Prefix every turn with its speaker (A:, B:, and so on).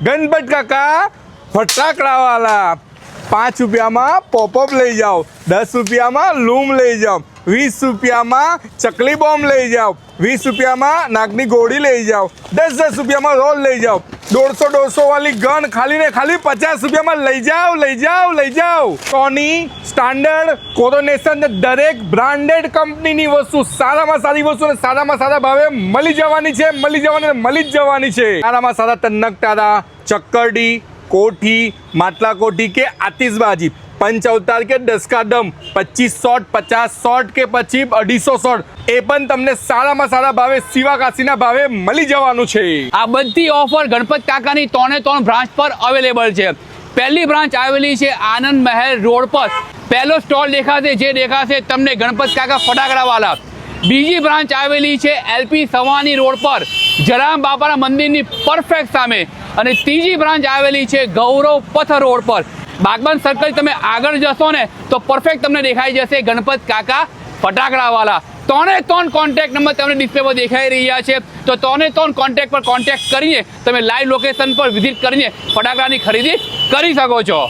A: ગણપત કાકા ફટાકડાવાલા પાંચ રૂપિયામાં પોપઅપ લઈ જાઓ. દસ રૂપિયામાં લૂમ લઈ જાઓ. વીસ રૂપિયામાં ચકલી બોમ્બ લઈ જાઓ. વીસ રૂપિયામાં નાકની ગોળી લઈ જાઓ. દસ દસ રૂપિયામાં રોલ લઈ જાઓ. દોઢસો દોઢસો વાળી ગન ખાલી ને ખાલી પચાસ રૂપિયામાં લઈ જાઓ લઈ જાઓ લઈ જાઓ. સોની સ્ટાન્ડર્ડ કોરોનેશન દરેક બ્રાન્ડેડ કંપનીની વસ્તુ સારામાં સારી વસ્તુ અને સારામાં સારા ભાવે મળી જવાની છે, મળી જવાની મળી જ જવાની છે. સારામાં સારા તન્નક તારા ચક્કરડી કોઠી માટલા કોઠી કે આતિશબાજી પંચ અવતાર કે દસકા દમ પચીસ શોટ પચાસ શોટ કે પછી અઢીસો શોટ એ પણ તમને સારામાં સારા ભાવે સિવા કાશીના ભાવે મળી જવાનું છે.
B: આ બધી ઓફર ગણપત કાકાની ત્રણે ત્રણ બ્રાન્ચ પર અવેલેબલ છે. પહેલી બ્રાન્ચ આવેલી છે આનંદ મહેલ રોડ પર. પહેલો સ્ટોલ દેખાશે, જે દેખાશે તમને ગણપત કાકા ફટાકડાવાલા. બીજી બ્રાન્ચ આવેલી છે એલપી સવાની રોડ પર. જરામ બાપાના મંદિરની પરફેક્ટ સામે. અને ત્રીજી બ્રાન્ચ આવેલી છે ગૌરવ પથ રોડ પર. બાગબાન સર્કલ તમે આગળ જશો ને તો પરફેક્ટ તમને દેખાઈ જશે ગણપત કાકા ફટાકડાવાલા. ત્રણે ત્રણ કોન્ટેક્ટ નંબર તમને ડિસ્પ્લે પર દેખાઈ રહ્યા છે. તો ત્રણે ત્રણ કોન્ટેક્ટ પર કોન્ટેક્ટ કરીને તમે લાઈવ લોકેશન પર વિઝિટ કરીને ફટાકડાની ખરીદી કરી શકો છો.